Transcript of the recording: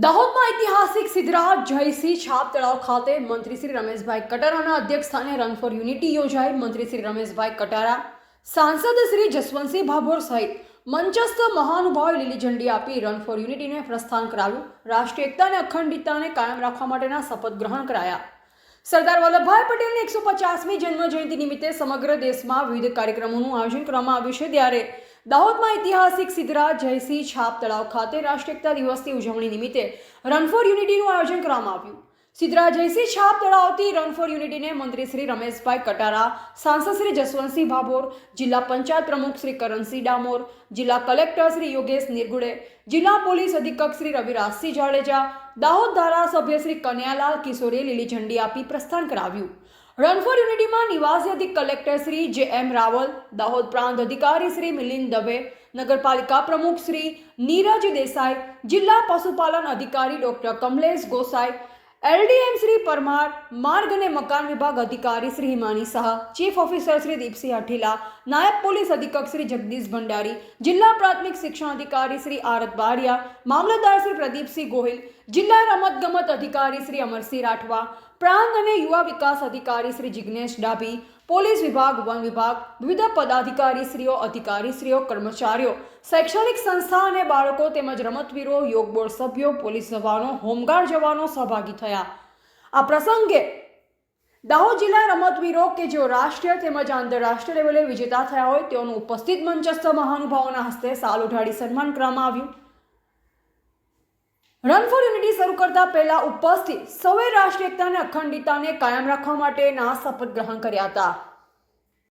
દાહોદમાં ઐતિહાસિક સિદ્ધરાજ જયસિંહ છાપ તળાવ ખાતે મંત્રી શ્રી રમેશભાઈ કટારાના અધ્યક્ષસ્થાને રન ફોર યુનિટી યોજાઈ. મંત્રી શ્રી રમેશભાઈ કટારા, સાંસદ શ્રી જસવંતસિંહ ભાભોર સહિત મંચસ્થ મહાનુભાવે લીલી ઝંડી આપી રન ફોર યુનિટીને પ્રસ્થાન કરાવ્યું. રાષ્ટ્રીય એકતા અને અખંડિતતાને કાયમ રાખવા માટેના શપથ ગ્રહણ કરાયા. સરદાર વલ્લભભાઈ પટેલની એકસો પચાસમી જન્મજયંતિ નિમિત્તે સમગ્ર દેશમાં વિવિધ કાર્યક્રમોનું આયોજન કરવામાં આવ્યું છે. ત્યારે દાહોદમાં ઐતિહાસિક સિદ્ધરાજ જયસિંહ, છાપ તળાવ ખાતે રાષ્ટ્રીય એકતા દિવસની ઉજવણી નિમિત્તે રન ફોર યુનિટીનું આયોજન કરવામાં આવ્યું. સિદ્ધરાજ જયસિંહ, છાપ તળાવથી રન ફોર યુનિટીને મંત્રી શ્રી રમેશભાઈ કટારા, સાંસદ શ્રી જસવંતસિંહ ભાભોર, જિલ્લા પંચાયત પ્રમુખ શ્રી કરણસિંહ ડામોર, જિલ્લા કલેક્ટર શ્રી યોગેશ નિર્ગુડે, જિલ્લા પોલીસ અધિક્ષક શ્રી રવિરાજસિંહ જાડેજા, દાહોદ ધારાસભ્ય શ્રી કન્યાલાલ કિશોરે લીલી ઝંડી આપી પ્રસ્થાન કરાવ્યું. રન ફોર યુનિટીમાં નિવાસી અધિક કલેક્ટર શ્રી જે એમ રાવલ, દાહોદ પ્રાંત અધિકારી શ્રી મિલિંદ દવે, નગરપાલિકા પ્રમુખ શ્રી નીરજ દેસાઈ, જિલ્લા પશુપાલન અધિકારી ડોક્ટર કમલેશ ગોસાઈ, એલડીએમ શ્રી પરમાર, માર્ગ અને મકાન વિભાગ અધિકારી શ્રી હિમાની શાહ, ચીફ ઓફિસર શ્રી દીપસિંહ અઠીલા, નાયબ પોલીસ અધિક્ષક શ્રી જગદીશ ભંડારી, જિલ્લા પ્રાથમિક શિક્ષણ અધિકારી શ્રી આરત બારિયા, મામલતદાર શ્રી પ્રદીપસિંહ ગોહિલ, જિલ્લા રમતગમત અધિકારી શ્રી અમરસિંહ રાઠવા પ્રાંત અને યુવા વિકાસ અધિકારી શ્રી જિગ્નેશ ડાભી, પોલીસ વિભાગ, વન વિભાગ, વિવિધ પદાધિકારીશ્રીઓ, અધિકારીશ્રીઓ, કર્મચારીઓ, શૈક્ષણિક સંસ્થા અને બાળકો તેમજ રમતવીરો, યોગ બોર્ડ સભ્યો, પોલીસ જવાનો, હોમગાર્ડ જવાનો સહભાગી થયા. આ પ્રસંગે દાહોદ જિલ્લા રમતવીરો કે જેઓ રાષ્ટ્રીય તેમજ આંતરરાષ્ટ્રીય લેવલે વિજેતા થયા હોય તેઓનું ઉપસ્થિત મંચસ્થ મહાનુભાવોના હસ્તે સાલ ઉઠાડી સન્માન કરવામાં આવ્યું. રન ફોર યુનિટી શરૂ કરતા પહેલા ઉપસ્થિત સૌએ રાષ્ટ્રીય એકતા અને અખંડિતતાને કાયમ રાખવા માટેના શપથ ગ્રહણ કર્યા હતા.